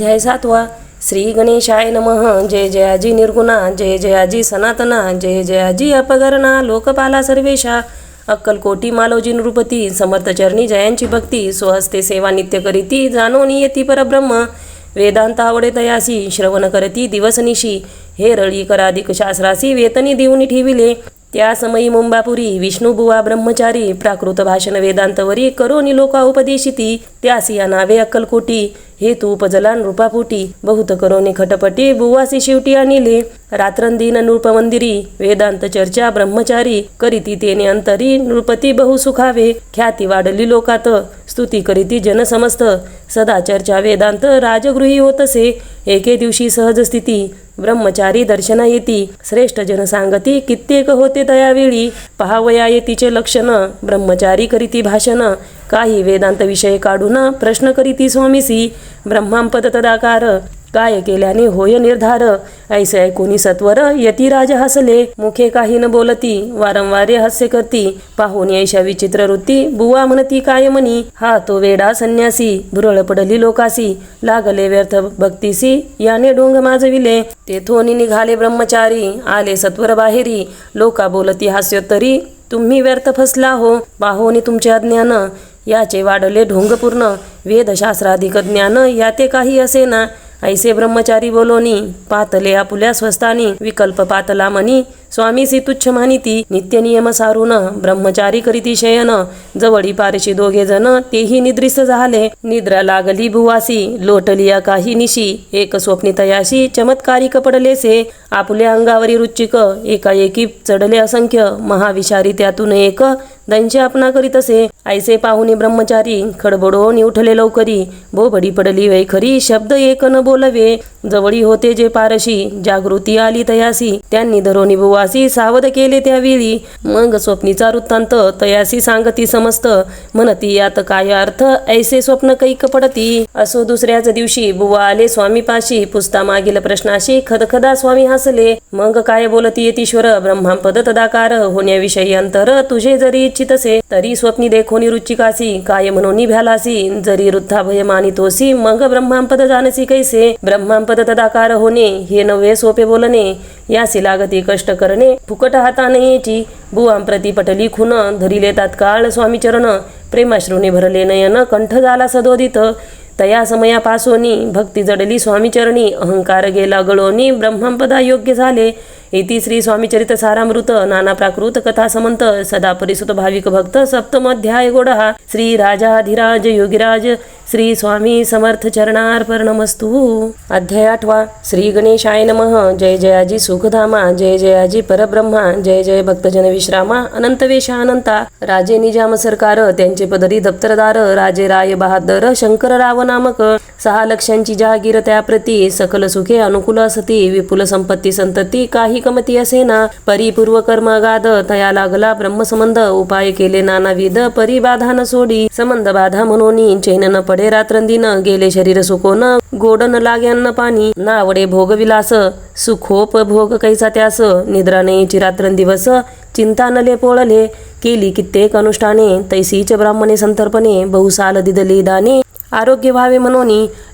अध्याय सातवा श्री गणेशाय नमः. जय जयाजी निर्गुणा जय जयाजी सनातना जय जयाजी अपगरणा लोकपाला सर्वेशा. अक्कलकोटी मालोजी नृपती समर्थ चरणी जयांची भक्ती. स्वहस्ते सेवा नित्य करीती जाणोनी येती परब्रह्म. वेदांत आवडे तयासी श्रवण करती दिवसनिशी हे रळी कराधिक शास्त्रासी वेतनी देऊनी ठेविले. त्या समयी मुंबापुरी विष्णुबुवा ब्रह्मचारी. प्राकृत भाषण वेदांतवरी करोनी लोका उपदेशिती. त्यासी या नावे अक्कलकोटी हे तू उपजला नृपापोटी बहुत करोनी खटपटी बुवासी शेवटी आणिले. रात्रंदीन नृपमंदिरी वेदांत चर्चा ब्रह्मचारी करीती तेने अंतरी नृपती बहु सुखावे. ख्याती वाढली लोकात स्तुती करीती जनसमस्त. सदा चर्चा वेदांत राजगृही होतसे. एके दिवशी सहज स्थिती ब्रह्मचारी दर्शना येती. श्रेष्ठ जन सांगती कित्येक होते तयावेळी पहावया येतीचे लक्षण ब्रह्मचारी करीती भाषण. काही वेदांत विषय काढून प्रश्न करीती स्वामीसी. ब्रह्मांपद तदाकार. काय केल्याने होय निर्धार? ऐसे ऐकून सत्वर यतिराज हसले. मुखे काही न बोलती वारंवारे हास्य करती. पाहून ऐशा विचित्र वृत्ती बुवा म्हणती काय म्हणी? हा तो वेडा संन्यासी भुरळ पडली लोकासी. लागले व्यर्थ भक्तीसी याने डोंग माजविले. तेथोनी निघाले ब्रह्मचारी आले सत्वर बाहेरी. लोका बोलती हास्योत्तरी तुम्ही व्यर्थ फसला हो. पाहोनी तुमचे अज्ञान याचे वाढले ढोंग पूर्ण. वेदशास्त्राधिक ज्ञान याते काही असे ना. ऐसे ब्रह्मचारी बोलोनी पातले आपुल्या स्वस्तानी विकल्प पातला मनी. स्वामीसी तुच्छ मानिती नित्य नियम सारून ब्रह्मचारी करीती शयन जवळी पारशी दोघे जण तेही निद्रिस्त झाले. निद्रा लागली भुवासी लोटलिया काही निशी एक स्वप्नी तयाशी चमत्कारी कपडलेसे आपल्या अंगावरी रुचिक एकाएकी चढले असंख्य महाविषारी त्यातून एक दंश आपणा करीत असे. ऐसे पाहुणे ब्रह्मचारी खडबडून उठले लवकरी बोबडी पडली वैखरी शब्द एक न बोलवे. जवळी होते जे पारशी जागृती आली तयासी. त्यांनी धरोनी बुवासी सावध केले त्यावेळी मग स्वप्नीचा वृत्तांत तयासी सांगती समस्त. म्हणती यात काय अर्थ? ऐसे स्वप्न कैक पडती असो दुसऱ्याच दिवशी बुवा आले स्वामी पाशी. पुस्ता मागील प्रश्नाशी खदखदा स्वामी हसले. मग काय बोलती येतीश्वर ब्रह्मांपद तदाकार. होण्याविषयी अंतर तुझे जरी इच्छितसे तरी स्वप्नी देखोनी रुचिकासी. काय म्हणून भ्यालासी जरी वृद्धा भय मानितोसी मग ब्रह्मांपद जानसी कैसे? ब्रह्मांपद तदाकार होणे हे नव्हे सोपे बोलणे. या लागती कष्ट करणे. फुकट हाताने याची. बुवां प्रति पटली खुन. धरिले तात्काळ स्वामी चरण. प्रेमाश्रूने भरले नयन. कंठ झाला सदोदित. तया समयापासोनी. भक्ती जडली स्वामीचरणी अहंकार गेला गळोनी. ब्रह्मपदा योग्य झाले. इति श्री स्वामीचरित सारामृत नाना प्राकृत कथा समंत सदा परिसुत भाविक भक्त सप्तम अध्याय गोडहा श्री राजाधिराज योगिराज श्री स्वामी समर्थ चरणार्पणमस्तु अध्याय आठवा श्री गणेशाय नमः जय जयाजी सुखधामा जय जयाजी परब्रह्मा जय जय भक्तजन विश्रामा अनंतवेशा अनंता राजे निजाम सरकार त्यांचे पदरी दप्तरदार राजे राय बहादर शंकरराव नामक सहा लक्षांची जहागीर त्याप्रती सकल सुखे अनुकूल असती विपुल संपत्ती संतती काही कमती असे ना परिपूर्व कर्म गाद तया लागला ब्रह्मसंबंध उपाय केले नानाविध परिबाधा न सोडी संबंध बाधा म्हणून चैन न पडे रात्रंदिन गेले शरीर सुकोन गोड न लाग्यान्न पाणी नावडे भोगविलास सुखोप भोग कैसा त्यास निद्रा नेची रात्रंदिवस चिंता नले पोळले केली कित्येक अनुष्ठाने तैसीच ब्राह्मणे संतर्पणे बहुसाल दिदली दाने आरोग्य व्हावे म्हणून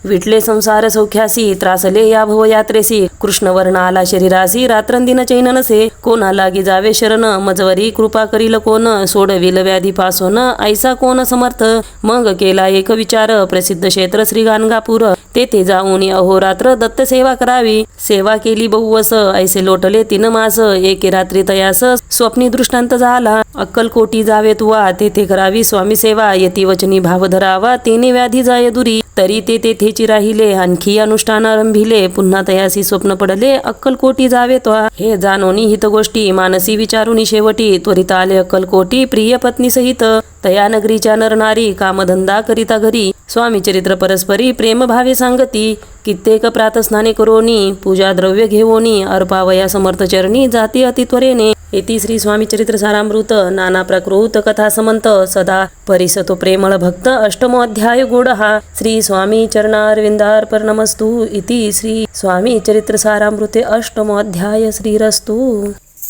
विटले संसार सौख्यासी त्रासले या भव यात्रेसी कृष्ण कृष्णवर्ण आला शरीरासी रात्रंदिन चैन नसे कोणा लागी जावे शरण मजवरी कृपा करील कोण? सोडविल व्याधी पासोन ऐसा कोण समर्थ? मग केला एक विचार प्रसिद्ध क्षेत्र श्री गाणगापूर. तेथे जाऊन अहोरात्र दत्त सेवा करावी. सेवा केली बहुवस ऐसे लोटले तीन मास. एके रात्री तयास स्वप्नी दृष्टांत झाला. अक्कलकोटी जावे तुवा तेथे करावी स्वामी सेवा. यती वचनी भाव धरावा तिने व्याधी जाय दुरी. तरी ते तेथेची राहिले. आणखी अनुष्ठान आरंभिले. पुन्हा तयासी स्वप्न पडले. अक्कलकोटी जावे तो हे जाणोनी हित गोष्टी मानसी विचारुनी शेवटी. त्वरित आले अक्कलकोटी. प्रिय पत्नी सहित. तया नगरीच्या नरनारी. कामधंदा करिता घरी. स्वामी चरित्र परस्परी. प्रेम भावे सांगती. कित्येक प्रातस्नाने करोनी. पूजा द्रव्य घेवोनी. अर्पावया समर्थ चरणी. जाती अतित्वरेने येती श्री स्वामी चरित्र सारामृत नाना प्रकृत कथा समंत सदा परिसतो प्रेमळ भक्त अष्टमोध्याय गुड हा श्री स्वामी चरणारविंदार्पणमस्तु इति श्री स्वामी चरित्र सारामृते अष्टमोध्याय श्रीरस्तु।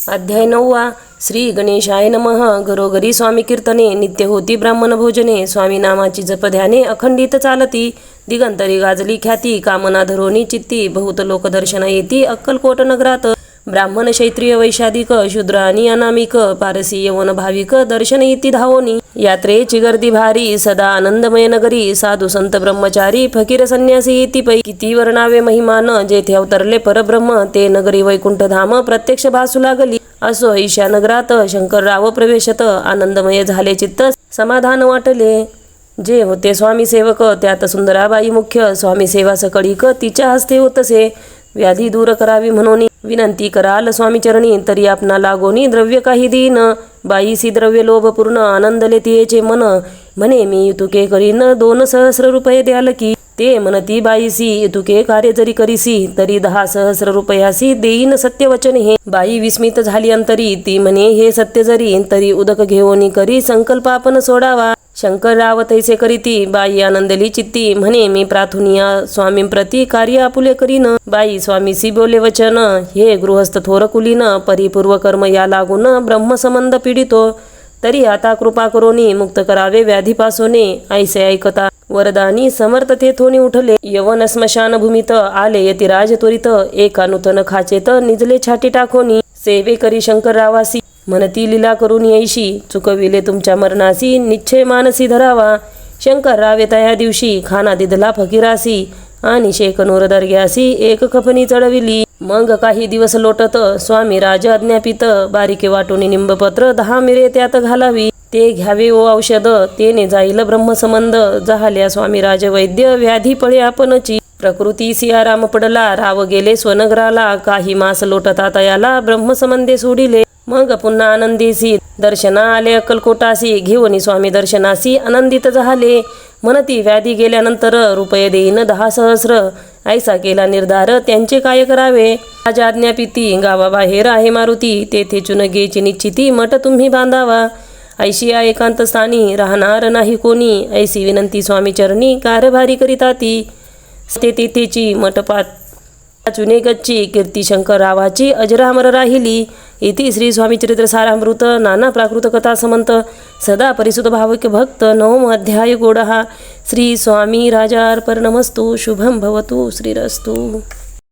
अध्याय नववा श्री गणेशाय नमः। घरोघरी स्वामी कीर्तने नित्य होती ब्राह्मण भोजने स्वामी नामाची जपध्याने अखंडित चालती। दिगंतरी गाजली ख्याती कामना धरोनी चित्ती बहुत लोकदर्शन येती अक्कलकोट नगरात। ब्राह्मण क्षैत्रिय वैशादिक शूद्र आणि अनामिक पारसी यवन भाविक दर्शन इति धावोनी. यात्रेची गर्दी भारी सदा आनंदमय नगरी साधू संत ब्रह्मचारी फकीर संन्यासी इति पै किती वर्णावे महिमान जेथे अवतरले परब्रह्म ते नगरी वैकुंठ धाम प्रत्यक्ष भासू लागली. असो ईशा नगरात शंकरराव प्रवेशत आनंदमय झाले चित्त समाधान वाटले. जे होते स्वामी सेवक त्यात सुंदराबाई मुख्य स्वामी सेवा सकळीक तिच्या हस्ते होतसे. व्याधी दूर करावी म्हणून विनंती कराल. स्वामी चरणी तरी आपणा लागोनी द्रव्य काही देईन बाईसी द्रव्य लोभ पूर्ण आनंदले तियेचे मन. म्हणे मी तुके करीन दोन सहस्र रुपये द्याल की. ते म्हणती बाईसी तुके कार्य जरी करीसी तरी दहा सहस्र रुपयासी देईन सत्यवचन हे. बाई विस्मित झाली अंतरी ती म्हणे हे सत्य जरी तरी उदक घेऊनी करी संकल्प आपण सोडावा. शंकरराव तैसे करीती बाई आनंदली चित्ती म्हणे मी प्राथुनिया स्वामी प्रती कार्य आपुले करीन. बाई स्वामीसी बोले वचन. हे गृहस्थ थोर कुलीन परिपूर्व कर्म या लागून ब्रह्मसंबंध पीडितो. तरी आता कृपा करोनी मुक्त करावे व्याधीपासोने ऐसे ऐकता वरदानी समर्थ तेथोनी उठले. यवन स्मशान भूमीत आले यतिराज त्वरित एका नूतन खाचेत निजले छाटी टाकोनी. सेवे करी शंकररावासी. म्हणती लीला करून येईशी चुकविले तुमच्या मरणासी निश्चय मानसी धरावा. शंकर रावे त्या दिवशी खाना दिदला फकीरासी. आणि शेख नूर दर्ग्यासी एक खपनी चढविली. मग काही दिवस लोटत स्वामी राज अज्ञापित बारीके वाटून निंबपत्र दहा मिरे त्यात घालावी. ते घ्यावे ओ औषध तेने जाईल ब्रह्मसंबंध. जहाल्या स्वामी राज वैद्य व्याधी पळे आपणची. प्रकृती सियाराम पडला राव गेले स्वनगराला. काही मास लोटता तयाला ब्रह्मसंबंधे सोडिले. मग पुन्हा आनंदीसी. दर्शना आले अक्कलकोटासी. घेऊन स्वामी दर्शनासी आनंदित झाले. म्हणती व्याधी गेल्यानंतर रुपये देईन दहा सहस्र. ऐसा केला निर्धार त्यांचे काय करावे? राजा आज्ञापिती गावाबाहेर आहे मारुती. तेथे चुनगेची निश्चिती मठ तुम्ही बांधावा. ऐशिया एकांत स्थानी राहणार नाही कोणी. ऐसी विनंती स्वामी चरणी कारभारी करीता ती ते तेथेची मठपात चुने गच्ची कीर्ती शंकर रावाची अजरामर राहिली. इति श्री स्वामी चरित्र सारामृत नाना प्राकृत कथा समंत सदा परिसुत भाविक भक्त नवम अध्याय गोडहा. श्री स्वामी राजार्पणमस्तु शुभम भवतु श्रीरस्तु.